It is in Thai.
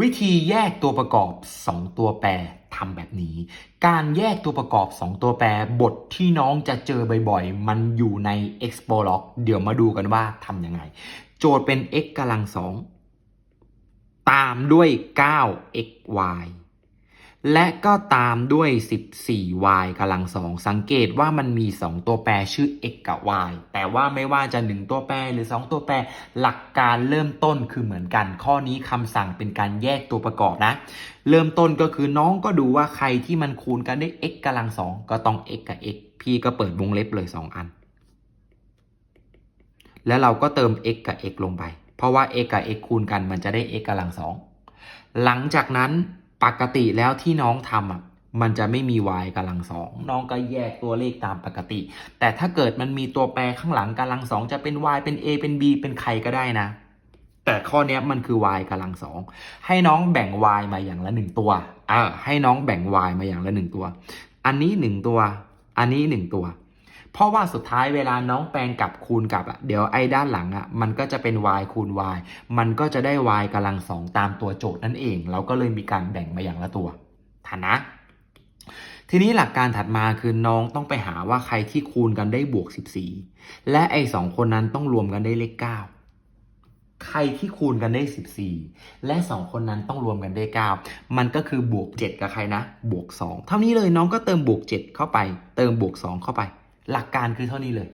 วิธีแยกตัวประกอบ 2 ตัวแปรทำแบบนี้ การแยกตัวประกอบ 2 ตัวแปรบทที่น้องจะเจอบ่อยๆ มันอยู่ใน expo log เดี๋ยวมาดูกันว่าทำยังไง โจทย์เป็น x กำลัง2ตามด้วย 9xy และก็ตามด้วย 14y กำลัง2สังเกตว่ามันมี 2 ตัวแปรชื่อ x กับ y แต่ว่าไม่ว่าจะ 1 ตัวแปรหรือ 2 ตัวแปรหลักการเริ่มต้นคือเหมือนกัน ข้อนี้คำสั่งเป็นการแยกตัวประกอบนะ เริ่มต้นก็คือน้องก็ดูว่าใครที่มันคูณกันด้วย x กำลัง2ก็ต้อง x กับ x พี่ก็เปิดวงเล็บเลย 2 อัน แล้วเราก็เติม x กับ x ลงไป เพราะว่า x กับ x คูณกันมันจะได้ x กำลัง2หลังจากนั้น ปกติแล้วที่น้องทำอะมันจะไม่มี y กำลังสองน้องก็แยกตัวเลขตามปกติ แต่ถ้าเกิดมันมีตัวแปรข้างหลังกำลังสองจะเป็น y เป็น a เป็น b เป็นใครก็ได้นะ แต่ข้อนี้มันคือ y กำลังสองให้น้องแบ่ง y มาอย่างละหนึ่งตัวเออให้น้องแบ่ง y มาอย่างละหนึ่งตัว อันนี้หนึ่งตัว อันนี้หนึ่งตัว เพราะว่าสุดท้ายเวลาน้องแปลงกับคูณกับอะเดี๋ยวไอ้ด้านหลังอะมันก็จะเป็น y คูณ y มันก็จะได้ y กำลังสองตามตัวโจทย์นั่นเอง เราก็เลยมีการแบ่งมาอย่างละตัวทันนะทีนี้หลักการถัดมาคือน้องต้องไปหาว่าใครที่คูณกันได้บวก 14 และไอ้สองคนนั้นต้องรวมกันได้เลข 9 ใครที่คูณกันได้ 14 และสองคนนั้นต้องรวมกันได้ 9 มันก็คือบวก 7 กับใครนะ บวก 2 เท่านี้เลยน้องก็เติมบวก 7 เข้าไป เติมบวก 2 เข้าไป หลักการคือเท่านี้เลย